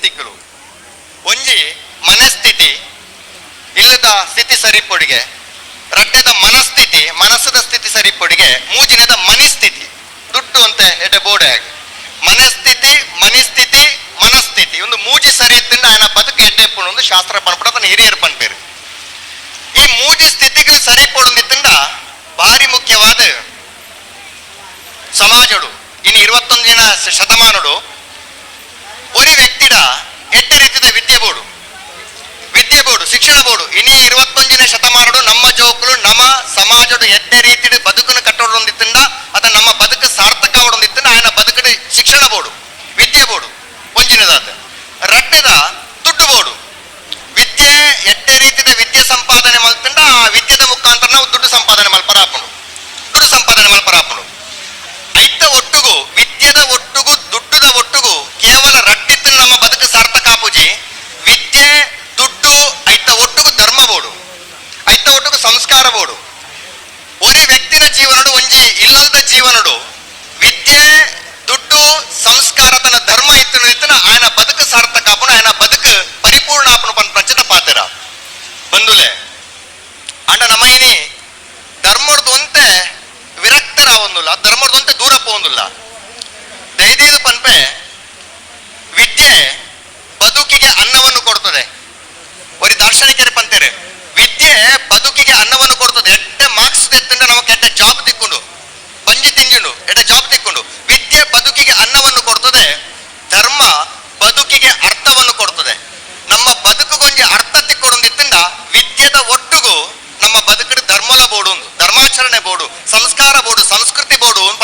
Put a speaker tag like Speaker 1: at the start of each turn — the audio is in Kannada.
Speaker 1: ಸ್ಥಿತಿಗಳು ಒಂಜಿ ಮನಸ್ಥಿತಿ, ಇಲ್ಲದ ಸ್ಥಿತಿ ಸರಿಪೊಡಿಗೆ, ರಕ್ತದ ಮನಸ್ಥಿತಿ, ಮನಸ್ಸದ ಸ್ಥಿತಿ ಸರಿಪೊಡಿಗೆ, ಮೂಜಿನದ ಮನಸ್ಥಿತಿ ದುಟ್ಟು ಅಂತ ಎಡೆ ಬೋಡೆ ಮನಸ್ಥಿತಿ ಮನಸ್ಥಿತಿ ಮನಸ್ಥಿತಿ, ಒಂದು ಮೂಜಿ ಸರಿ ಸರಿಯತ್ತಿಂದ ಆಯನ ಬದುಕು ಎಡ್ಡೆ ಒಂದು ಶಾಸ್ತ್ರ ಬಂದ್ಬಿಡ ಅದನ್ನು ಹಿರಿಯರು ಪನ್ಪೇರು ಈ ಮೂಜಿ ಸ್ಥಿತಿಗೆ ಸರಿಪೊಡೊಂದಿತ್ತಿಂದ ಭಾರಿ ಮುಖ್ಯವಾದ ಸಮಾಜಡು. ಇನ್ನು ಇರುವತ್ತೊಂದು ಜನ ಶತಮಾನಡು ಬೋರ್ಡ್ ಶಿಕ್ಷಣ ಬೋರ್ಡ್ ಇನಿ ಇರುವತ್ತೊಂದನೇ ಶತಮಾನಡು ನಮ್ಮ ಜೋಕುಲು, ನಮ್ಮ ಸಮಾಜದ ಎದ್ದೆ ರೀತಿ ಬದುಕನ್ನ ಕಟ್ಟೋಡೊಂದಿತ್ತಿಂದ ಅದ ನಮ್ಮ ಬದುಕು ಸಾರ್ಥಕ ಆವಡೊಂದಿತ್ತಿಂದ ಆಯ್ನ ಬದುಕಿನ ಶಿಕ್ಷಣ ಬೋರ್ಡ್, ವಿದ್ಯೆ ಬೋರ್ಡ್ ಒಂಜಿನದಾತ ರಟ್ಟದ ದುಡ್ಡು ಬೋರ್ಡ್, ವಿದ್ಯೆ ಎದ್ದೆ ರೀತಿಯ ವಿದ್ಯೆ ಸಂಪಾದನೆ ಮಲ್ತಿಂದ ಆ ವಿದ್ಯೆ ಅಂದ್ರೆ ವಿದ್ಯೆ ಬದುಕಿಗೆ ಅನ್ನವನ್ನು ಕೊಡ್ತದೆ. ഒരു ದಾರ್ಶನಿಕರ ಅಂತಾರೆ. ವಿದ್ಯೆ ಬದುಕಿಗೆ ಅನ್ನವನ್ನು ಕೊಡ್ತದೆ. ಎಟ್ಟ ಮಾರ್ಕ್ಸ್ ತೆತ್ತಂಡ ನಮಗೆ ಎಟ್ಟ ಜಾಬ್ ತಿಕ್ಕೊಂಡು ಪಂಜಿ ತಿಂಜುಂಡು ಎಟ್ಟ ಜಾಬ್ ತಿಕ್ಕೊಂಡು ವಿದ್ಯೆ ಬದುಕಿಗೆ ಅನ್ನವನ್ನು ಕೊಡ್ತದೆ. ಧರ್ಮ ಬದುಕಿಗೆ ಅರ್ಥವನ್ನು ಕೊಡ್ತದೆ. ನಮ್ಮ ಬದುಕುಗೊಂಜಿ ಅರ್ಥ ತಿಕ್ಕೊಡೊಂದಿತ್ತಂಡ ವಿದ್ಯೆದ ಒಟ್ಟುಗೂ ನಮ್ಮ ಬದುಕಡೆ ಧರ್ಮದ ಬೋಡು ಧರ್ಮಾಚರಣೆ ಬೋಡು, ಸಂಸ್ಕಾರ ಬೋಡು, ಸಂಸ್ಕೃತಿ ಬೋಡು ಅಂತ